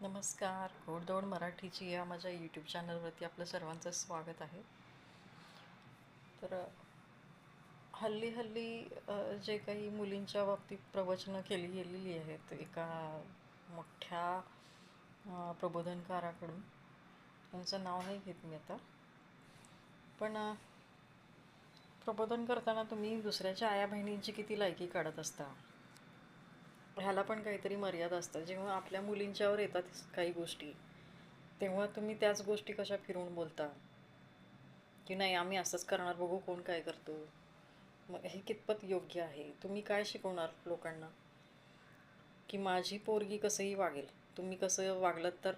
नमस्कार. घोडदौड मराठीची या माझ्या यूट्यूब चॅनलवरती आपलं सर्वांचं स्वागत आहे. तर हल्ली हल्ली जे काही मुलींच्या बाबतीत प्रवचनं केली गेलेली आहेत एका मोठ्या प्रबोधनकाराकडून. त्यांचं नाव नाही घेत मी आता. पण प्रबोधन करताना तुम्ही दुसऱ्याच्या आया बहिणींची किती लायकी काढत असता? ह्याला पण काहीतरी मर्यादा असतात. जेव्हा आपल्या मुलींच्यावर येतात काही गोष्टी तेव्हा तुम्ही त्याच गोष्टी कशा फिरवून बोलता? की नाही आम्ही असंच करणार बघू कोण काय करतो. मग हे कितपत योग्य आहे? तुम्ही काय शिकवणार लोकांना? की माझी पोरगी कसंही वागेल तुम्ही कसं वागलं तर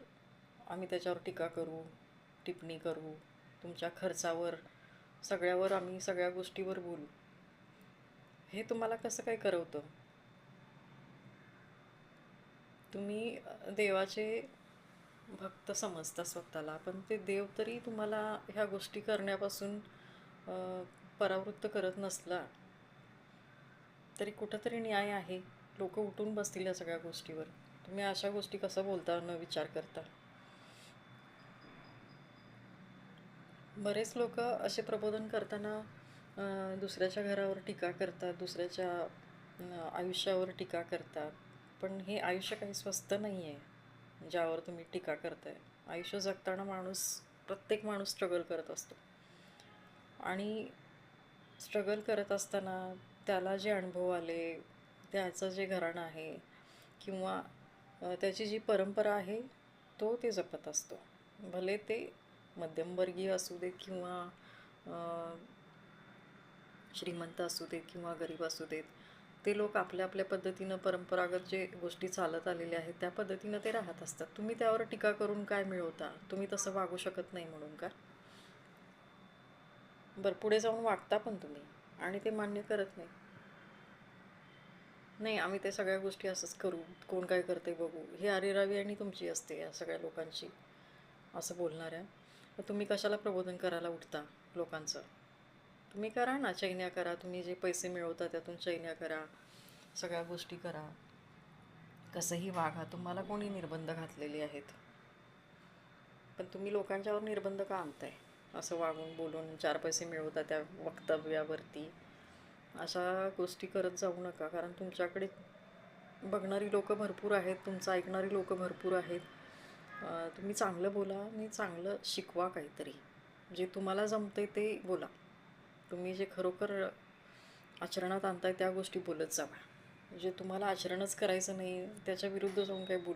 आम्ही त्याच्यावर टीका करू टिप्पणी करू तुमच्या खर्चावर सगळ्यावर आम्ही सगळ्या गोष्टीवर बोलू. हे तुम्हाला कसं काय करवतं? तुम्ही देवाचे भक्त समजता स्वतःला पण ते देव तरी तुम्हाला ह्या गोष्टी करण्यापासून परावृत्त करत नसला तरी कुठंतरी न्याय आहे. लोक उठून बसतील या सगळ्या गोष्टीवर. तुम्ही अशा गोष्टी कसं बोलता न विचार करता? बरेच लोक असे प्रबोधन करताना दुसऱ्याच्या घरावर टीका करतात दुसऱ्याच्या आयुष्यावर टीका करतात. पण हे आयुष्य काही स्वस्त नाही आहे ज्यावर तुम्ही टीका करताय. आयुष्य जगताना माणूस प्रत्येक माणूस स्ट्रगल करत असतो. आणि स्ट्रगल करत असताना त्याला जे अनुभव आले त्याचं जे घराणं आहे किंवा त्याची जी परंपरा आहे तो ते जपत असतो. भले ते मध्यमवर्गीय असू देत किंवा श्रीमंत असू देत किंवा गरीब असू देत ते लोक आपल्या आपल्या पद्धतीनं परंपरागत जे गोष्टी चालत आलेल्या आहेत त्या पद्धतीनं ते राहत असतात. तुम्ही त्यावर टीका करून काय मिळवता? तुम्ही तसं वागू शकत नाही म्हणून का? बरं पुढे जाऊन वागता पण तुम्ही आणि ते मान्य करत नाही. नाही आम्ही ते सगळ्या गोष्टी असंच करू. कोण काय करते बघू. हे अरेरावी आणि तुमची असते या सगळ्या लोकांची असं बोलणाऱ्या. तुम्ही कशाला प्रबोधन करायला उठता लोकांचं? तुम्ही करा ना चैन्या करा. तुम्ही जे पैसे मिळवता त्यातून चैन्या करा. सगळ्या गोष्टी करा. कसंही वागा. तुम्हाला कोणी निर्बंध घातलेले आहेत? पण तुम्ही लोकांच्यावर निर्बंध का आणताय? असं वागून बोलून चार पैसे मिळवता त्या वक्तव्यावरती. अशा गोष्टी करत जाऊ नका. कारण तुमच्याकडे बघणारी लोकं भरपूर आहेत. तुमचं ऐकणारी लोकं भरपूर आहेत. तुम्ही चांगलं बोला. आणि चांगलं शिकवा काहीतरी. जे तुम्हाला जमते ते बोला. तुम्ही जे खरोखर आचरणात आणताय त्या गोष्टी बोलत जावा जे म्हणजे तुम्हाला आचरणच करायचं नाही त्याच्या विरुद्ध जाऊन काही बोल